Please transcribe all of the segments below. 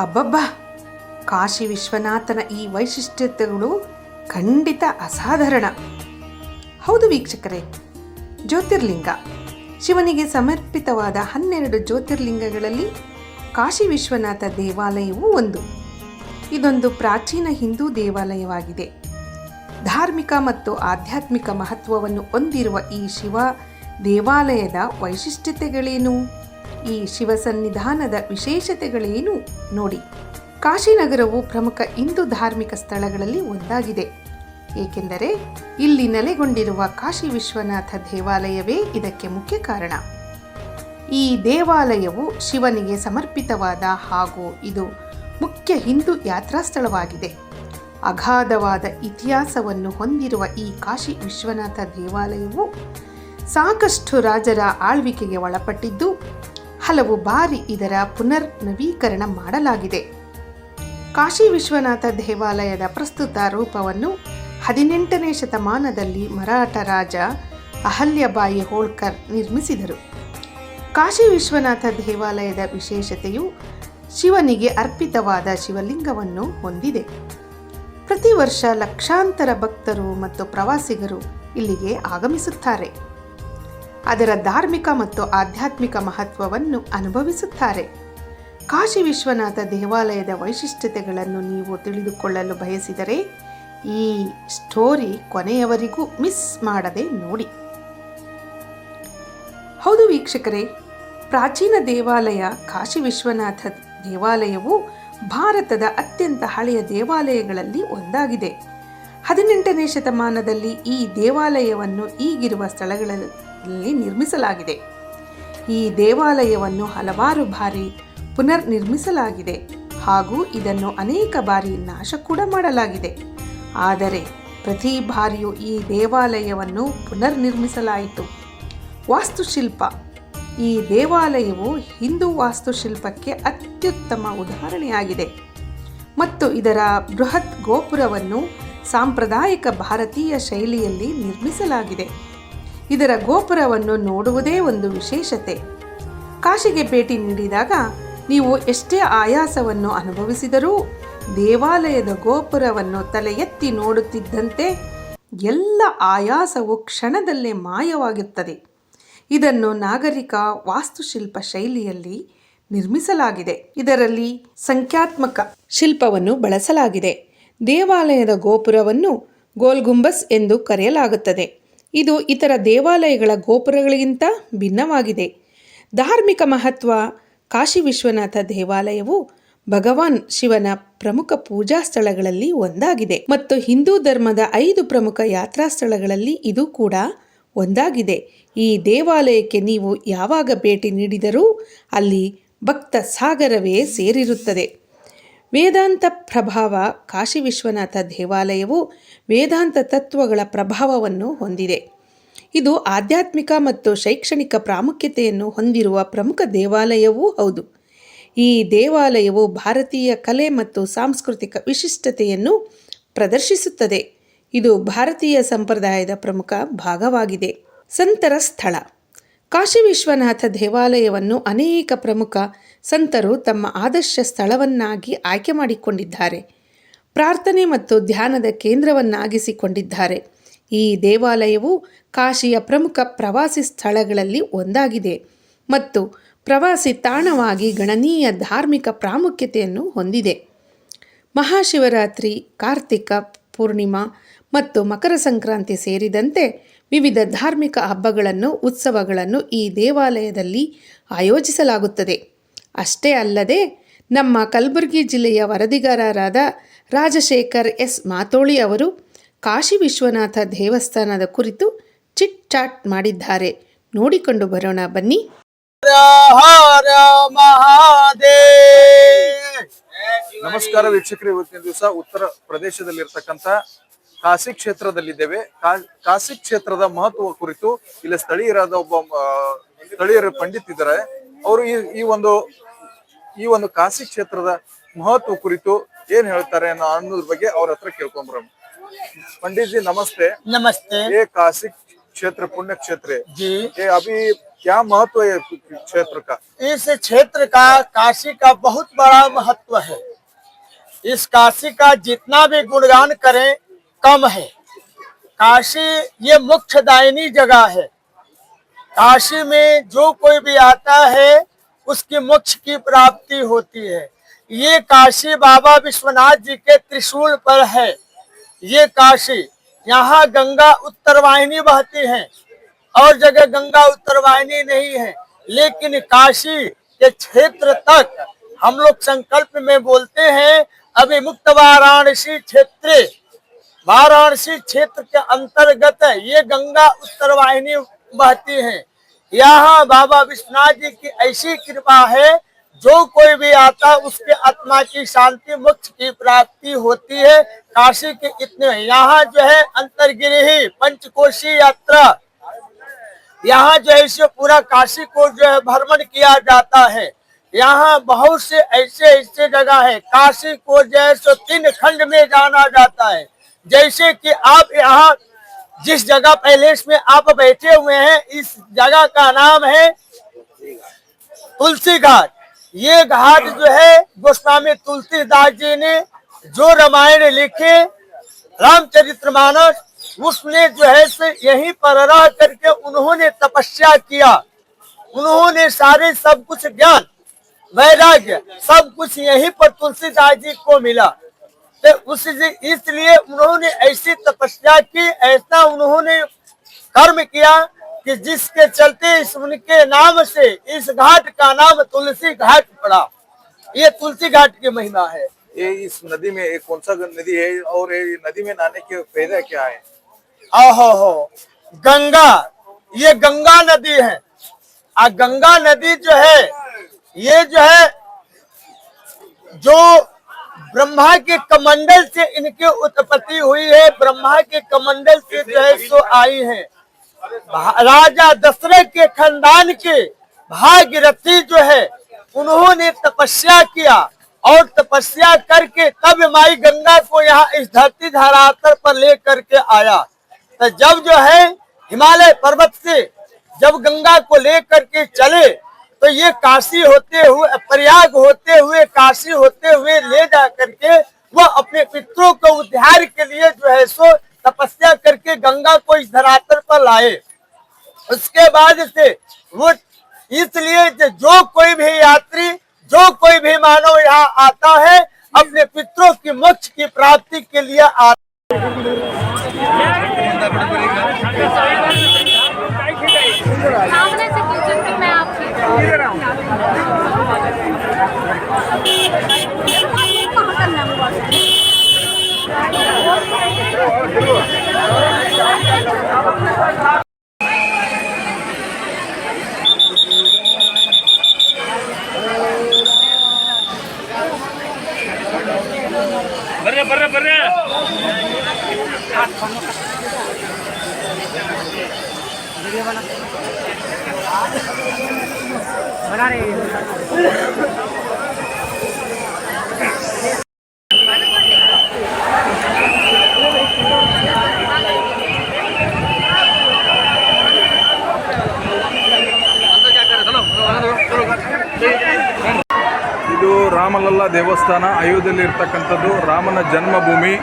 ಅಬ್ಬಬ್ಬ! ಕಾಶಿ ವಿಶ್ವನಾಥನ ಈ ವೈಶಿಷ್ಟ್ಯತೆಗಳು ಖಂಡಿತ ಅಸಾಧಾರಣ. ಹೌದು ವೀಕ್ಷಕರೇ, ಜ್ಯೋತಿರ್ಲಿಂಗ. ಶಿವನಿಗೆ ಸಮರ್ಪಿತವಾದ ಹನ್ನೆರಡು ಜ್ಯೋತಿರ್ಲಿಂಗಗಳಲ್ಲಿ ಕಾಶಿ ವಿಶ್ವನಾಥ ದೇವಾಲಯವೂ ಒಂದು. ಇದೊಂದು ಪ್ರಾಚೀನ ಹಿಂದೂ ದೇವಾಲಯವಾಗಿದೆ. ಧಾರ್ಮಿಕ ಮತ್ತು ಆಧ್ಯಾತ್ಮಿಕ ಮಹತ್ವವನ್ನು ಹೊಂದಿರುವ ಈ ಶಿವ ದೇವಾಲಯದ ವೈಶಿಷ್ಟ್ಯತೆಗಳೇನು? ಈ ಶಿವಸನ್ನಿಧಾನದ ವಿಶೇಷತೆಗಳೇನು ನೋಡಿ. ಕಾಶಿನಗರವು ಪ್ರಮುಖ ಹಿಂದೂ ಧಾರ್ಮಿಕ ಸ್ಥಳಗಳಲ್ಲಿ ಒಂದಾಗಿದೆ. ಏಕೆಂದರೆ ಇಲ್ಲಿ ನೆಲೆಗೊಂಡಿರುವ ಕಾಶಿ ವಿಶ್ವನಾಥ ದೇವಾಲಯವೇ ಇದಕ್ಕೆ ಮುಖ್ಯ ಕಾರಣ. ಈ ದೇವಾಲಯವು ಶಿವನಿಗೆ ಸಮರ್ಪಿತವಾದ ಹಾಗೂ ಇದು ಮುಖ್ಯ ಹಿಂದೂ ಯಾತ್ರಾ ಸ್ಥಳವಾಗಿದೆ ಅಗಾಧವಾದ ಇತಿಹಾಸವನ್ನು ಹೊಂದಿರುವ ಈ ಕಾಶಿ ವಿಶ್ವನಾಥ ದೇವಾಲಯವು ಸಾಕಷ್ಟು ರಾಜರ ಆಳ್ವಿಕೆಗೆ ಒಳಪಟ್ಟಿದ್ದು ಹಲವು ಬಾರಿ ಇದರ ಪುನರ್ ನವೀಕರಣ ಮಾಡಲಾಗಿದೆ. ಕಾಶಿ ವಿಶ್ವನಾಥ ದೇವಾಲಯದ ಪ್ರಸ್ತುತ ರೂಪವನ್ನು ಹದಿನೆಂಟನೇ ಶತಮಾನದಲ್ಲಿ ಮರಾಠ ರಾಜ ಅಹಲ್ಯಬಾಯಿ ಹೋಳ್ಕರ್ ನಿರ್ಮಿಸಿದರು. ಕಾಶಿ ವಿಶ್ವನಾಥ ದೇವಾಲಯದ ವಿಶೇಷತೆಯು ಶಿವನಿಗೆ ಅರ್ಪಿತವಾದ ಶಿವಲಿಂಗವನ್ನು ಹೊಂದಿದೆ. ಪ್ರತಿ ವರ್ಷ ಲಕ್ಷಾಂತರ ಭಕ್ತರು ಮತ್ತು ಪ್ರವಾಸಿಗರು ಇಲ್ಲಿಗೆ ಆಗಮಿಸುತ್ತಾರೆ. ಅದರ ಧಾರ್ಮಿಕ ಮತ್ತು ಆಧ್ಯಾತ್ಮಿಕ ಮಹತ್ವವನ್ನು ಅನುಭವಿಸುತ್ತಾರೆ. ಕಾಶಿ ವಿಶ್ವನಾಥ ದೇವಾಲಯದ ವೈಶಿಷ್ಟ್ಯತೆಗಳನ್ನು ನೀವು ತಿಳಿದುಕೊಳ್ಳಲು ಬಯಸಿದರೆ ಈ ಸ್ಟೋರಿ ಕೊನೆಯವರೆಗೂ ಮಿಸ್ ಮಾಡದೆ ನೋಡಿ. ಹೌದು ವೀಕ್ಷಕರೇ, ಪ್ರಾಚೀನ ದೇವಾಲಯ ಕಾಶಿ ವಿಶ್ವನಾಥ ದೇವಾಲಯವು ಭಾರತದ ಅತ್ಯಂತ ಹಳೆಯ ದೇವಾಲಯಗಳಲ್ಲಿ ಒಂದಾಗಿದೆ. ಹದಿನೆಂಟನೇ ಶತಮಾನದಲ್ಲಿ ಈ ದೇವಾಲಯವನ್ನು ಈಗಿರುವ ಸ್ಥಳಗಳಲ್ಲಿ ನಿರ್ಮಿಸಲಾಗಿದೆ. ಈ ದೇವಾಲಯವನ್ನು ಹಲವಾರು ಬಾರಿ ಪುನರ್ ನಿರ್ಮಿಸಲಾಗಿದೆ ಹಾಗೂ ಇದನ್ನು ಅನೇಕ ಬಾರಿ ನಾಶ ಕೂಡ ಮಾಡಲಾಗಿದೆ. ಆದರೆ ಪ್ರತಿ ಬಾರಿಯೂ ಈ ದೇವಾಲಯವನ್ನು ಪುನರ್ ನಿರ್ಮಿಸಲಾಯಿತು ವಾಸ್ತುಶಿಲ್ಪ. ಈ ದೇವಾಲಯವು ಹಿಂದೂ ವಾಸ್ತುಶಿಲ್ಪಕ್ಕೆ ಅತ್ಯುತ್ತಮ ಉದಾಹರಣೆಯಾಗಿದೆ. ಮತ್ತು ಇದರ ಬೃಹತ್ ಗೋಪುರವನ್ನು ಸಾಂಪ್ರದಾಯಿಕ ಭಾರತೀಯ ಶೈಲಿಯಲ್ಲಿ ನಿರ್ಮಿಸಲಾಗಿದೆ. ಇದರ ಗೋಪುರವನ್ನು ನೋಡುವುದೇ ಒಂದು ವಿಶೇಷತೆ. ಕಾಶಿಗೆ ಭೇಟಿ ನೀಡಿದಾಗ ನೀವು ಎಷ್ಟೇ ಆಯಾಸವನ್ನು ಅನುಭವಿಸಿದರೂ ದೇವಾಲಯದ ಗೋಪುರವನ್ನು ತಲೆ ಎತ್ತಿ ನೋಡುತ್ತಿದ್ದಂತೆ ಎಲ್ಲ ಆಯಾಸವು ಕ್ಷಣದಲ್ಲೇ ಮಾಯವಾಗುತ್ತದೆ. ಇದನ್ನು ನಾಗರಿಕ ವಾಸ್ತುಶಿಲ್ಪ ಶೈಲಿಯಲ್ಲಿ ನಿರ್ಮಿಸಲಾಗಿದೆ. ಇದರಲ್ಲಿ ಸಂಖ್ಯಾತ್ಮಕ ಶಿಲ್ಪವನ್ನು ಬಳಸಲಾಗಿದೆ. ದೇವಾಲಯದ ಗೋಪುರವನ್ನು ಗೋಲ್ಗುಂಬಸ್ ಎಂದು ಕರೆಯಲಾಗುತ್ತದೆ. ಇದು ಇತರ ದೇವಾಲಯಗಳ ಗೋಪುರಗಳಿಗಿಂತ ಭಿನ್ನವಾಗಿದೆ. ಧಾರ್ಮಿಕ ಮಹತ್ವ ಕಾಶಿ ವಿಶ್ವನಾಥ ದೇವಾಲಯವು ಭಗವಾನ್ ಶಿವನ ಪ್ರಮುಖ ಪೂಜಾ ಸ್ಥಳಗಳಲ್ಲಿ ಒಂದಾಗಿದೆ. ಮತ್ತು ಹಿಂದೂ ಧರ್ಮದ ಐದು ಪ್ರಮುಖ ಯಾತ್ರಾ ಸ್ಥಳಗಳಲ್ಲಿ ಇದು ಕೂಡ ಒಂದಾಗಿದೆ. ಈ ದೇವಾಲಯಕ್ಕೆ ನೀವು ಯಾವಾಗ ಭೇಟಿ ನೀಡಿದರೂ ಅಲ್ಲಿ ಭಕ್ತ ಸಾಗರವೇ ಸೇರಿರುತ್ತದೆ. ವೇದಾಂತ ಪ್ರಭಾವ ಕಾಶಿ ವಿಶ್ವನಾಥ ದೇವಾಲಯವು ವೇದಾಂತ ತತ್ವಗಳ ಪ್ರಭಾವವನ್ನು ಹೊಂದಿದೆ. ಇದು ಆಧ್ಯಾತ್ಮಿಕ ಮತ್ತು ಶೈಕ್ಷಣಿಕ ಪ್ರಾಮುಖ್ಯತೆಯನ್ನು ಹೊಂದಿರುವ ಪ್ರಮುಖ ದೇವಾಲಯವೂ ಹೌದು. ಈ ದೇವಾಲಯವು ಭಾರತೀಯ ಕಲೆ ಮತ್ತು ಸಾಂಸ್ಕೃತಿಕ ವಿಶಿಷ್ಟತೆಯನ್ನು ಪ್ರದರ್ಶಿಸುತ್ತದೆ. ಇದು ಭಾರತೀಯ ಸಂಪ್ರದಾಯದ ಪ್ರಮುಖ ಭಾಗವಾಗಿದೆ. ಸಂತರ ಸ್ಥಳ. ಕಾಶಿ ವಿಶ್ವನಾಥ ದೇವಾಲಯವನ್ನು ಅನೇಕ ಪ್ರಮುಖ ಸಂತರು ತಮ್ಮ ಆದರ್ಶ ಸ್ಥಳವನ್ನಾಗಿ ಆಯ್ಕೆ ಮಾಡಿಕೊಂಡಿದ್ದಾರೆ. ಪ್ರಾರ್ಥನೆ ಮತ್ತು ಧ್ಯಾನದ ಕೇಂದ್ರವನ್ನಾಗಿಸಿಕೊಂಡಿದ್ದಾರೆ. ಈ ದೇವಾಲಯವು ಕಾಶಿಯ ಪ್ರಮುಖ ಪ್ರವಾಸಿ ಸ್ಥಳಗಳಲ್ಲಿ ಒಂದಾಗಿದೆ ಮತ್ತು ಪ್ರವಾಸಿ ತಾಣವಾಗಿ ಗಣನೀಯ ಧಾರ್ಮಿಕ ಪ್ರಾಮುಖ್ಯತೆಯನ್ನು ಹೊಂದಿದೆ. ಮಹಾಶಿವರಾತ್ರಿ, ಕಾರ್ತಿಕ ಪೂರ್ಣಿಮಾ ಮತ್ತು ಮಕರ ಸಂಕ್ರಾಂತಿ ಸೇರಿದಂತೆ ವಿವಿಧ ಧಾರ್ಮಿಕ ಹಬ್ಬಗಳನ್ನು, ಉತ್ಸವಗಳನ್ನು ಈ ದೇವಾಲಯದಲ್ಲಿ ಆಯೋಜಿಸಲಾಗುತ್ತದೆ. ಅಷ್ಟೇ ಅಲ್ಲದೆ ನಮ್ಮ ಕಲಬುರಗಿ ಜಿಲ್ಲೆಯ ವರದಿಗಾರರಾದ ರಾಜಶೇಖರ್ ಎಸ್ ಮಾತೋಳಿ ಅವರು ಕಾಶಿ ವಿಶ್ವನಾಥ ದೇವಸ್ಥಾನದ ಕುರಿತು ಚಿಟ್ ಚಾಟ್ ಮಾಡಿದ್ದಾರೆ. ನೋಡಿಕೊಂಡು ಬರೋಣ ಬನ್ನಿ. ನಮಸ್ಕಾರ ವೀಕ್ಷಕರು ಇವತ್ತಿನ ದಿವಸ ಉತ್ತರ ಪ್ರದೇಶದಲ್ಲಿರ್ತಕ್ಕಂಥ ಕಾಶಿ ಕ್ಷೇತ್ರದಲ್ಲಿದ್ದೇವೆ. ಕಾ- ಕಾಶಿ ಕ್ಷೇತ್ರದ ಮಹತ್ವ ಕುರಿತು ಇಲ್ಲಿ ಸ್ಥಳೀಯರಾದ ಒಬ್ಬ ಸ್ಥಳೀಯರ ಪಂಡಿತ್ ಇದ್ದಾರೆ ಅವರು ಈ ಈ ಒಂದು ಈ ಒಂದು ಕಾಶಿ ಕ್ಷೇತ್ರದ ಮಹತ್ವ ಕುರಿತು ಏನ್ ಹೇಳ್ತಾರೆ ಅನ್ನೋ ಅನ್ನೋದ್ರ ಬಗ್ಗೆ ಅವ್ರ ಹತ್ರ ಕೇಳ್ಕೊಂಬರೋಣ पंडित जी नमस्ते नमस्ते ये काशी क्षेत्र पुण्य क्षेत्र है जी ये अभी क्या महत्व है क्षेत्र का इस क्षेत्र का काशी का बहुत बड़ा महत्व है इस काशी का जितना भी गुणगान करें कम है काशी ये मुख्य दायनी जगह है काशी में जो कोई भी आता है, उसकी मोक्ष की प्राप्ति होती है। ये काशी बाबा विश्वनाथ जी के त्रिशूल पर है। ये काशी, यहाँ गंगा उत्तर वाहिनी बहती है और जगह गंगा उत्तर वाहिनी नहीं है। लेकिन काशी के क्षेत्र तक हम लोग संकल्प में बोलते हैं अभी मुक्त वाराणसी क्षेत्र। वाराणसी क्षेत्र के अंतर्गत ये गंगा उत्तर वाहिनी बहती है। यहाँ बाबा विश्वनाथ जी की ऐसी कृपा है, जो कोई भी आता उसके आत्मा की शांति, मोक्ष की प्राप्ति होती है। काशी के इतने यहाँ जो है अंतर्गिरी पंचकोशी यात्रा। यहाँ जो है इसे पूरा काशी को जो है भ्रमण किया जाता है। यहाँ बहुत से ऐसे ऐसे जगह है। काशी को जो है सो तीन खंड में जाना जाता है। जैसे कि आप यहाँ जिस जगह पैलेस में आप बैठे हुए हैं, इस जगह का नाम है तुलसी घाट। ये घाट जो है, गोस्वामी तुलसीदास जी ने जो रामायण लिखे रामचरितमानस उसने जो है से यहीं पर रह करके उन्होंने तपस्या किया। उन्होंने सारे सब कुछ ज्ञान, वैराग्य, सब कुछ यहीं पर तुलसीदास जी को मिला। तो उस इसलिए उन्होंने ऐसी तपस्या की ऐसा उन्होंने कर्म किया कि जिसके चलते इस उनके नाम से इस घाट का नाम तुलसी घाट पड़ा। ये तुलसी घाट की महिमा है। ये इस नदी में एक कौन सा नदी है और ये नदी में नहाने के फ़ायदा क्या है? ओहो हो गंगा ये गंगा नदी है। आ गंगा नदी जो है ये जो है जो ब्रह्मा के कमंडल से इनकी उत्पत्ति हुई है। ब्रह्मा के कमंडल से जो है, सो आई है। राजा दशरथ के खानदान के भागीरथी जो है, उन्होंने तपस्या किया और तपस्या करके तब माई गंगा को यहाँ इस धरती धरातल पर ले करके आया। तो जब जो है, हिमालय पर्वत से जब गंगा को ले करके चले तो ये काशी होते हुए, प्रयाग होते हुए, काशी होते हुए ले जा करके वह अपने पितरों को उद्धार के लिए जो है सो तपस्या करके गंगा को इस धरातल पर लाए। उसके बाद से वो इसलिए जो कोई भी यात्री, जो कोई भी मानव यहाँ आता है, अपने पितरों की मोक्ष की प्राप्ति के लिए आता ಬರ್ರೆ ಬರ್ರೆ ಬರ್ರೆ ವಿಡಿಯೋ ಬನ್ನ ಬರ್ರಿ रहे ಇದು ರಾಮಲಲ್ಲ ದೇವಸ್ಥಾನ ಅಯೋಧ್ಯೆಯಲ್ಲಿ ಇರ್ತಕ್ಕಂಥದ್ದು ರಾಮನ ಜನ್ಮಭೂಮಿ.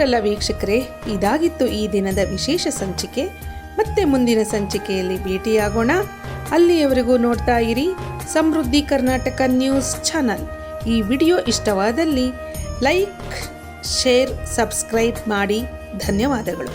ನೋಡಿದ್ರಲ್ಲ ವೀಕ್ಷಕರೇ, ಇದಾಗಿತ್ತು ಈ ದಿನದ ವಿಶೇಷ ಸಂಚಿಕೆ. ಮತ್ತೆ ಮುಂದಿನ ಸಂಚಿಕೆಯಲ್ಲಿ ಭೇಟಿಯಾಗೋಣ. ಅಲ್ಲಿಯವರೆಗೂ ನೋಡ್ತಾ ಇರಿ ಸಮೃದ್ಧಿ ಕರ್ನಾಟಕ ನ್ಯೂಸ್ ಚಾನಲ್. ಈ ವಿಡಿಯೋ ಇಷ್ಟವಾದಲ್ಲಿ ಲೈಕ್, ಶೇರ್, ಸಬ್ಸ್ಕ್ರೈಬ್ ಮಾಡಿ. ಧನ್ಯವಾದಗಳು.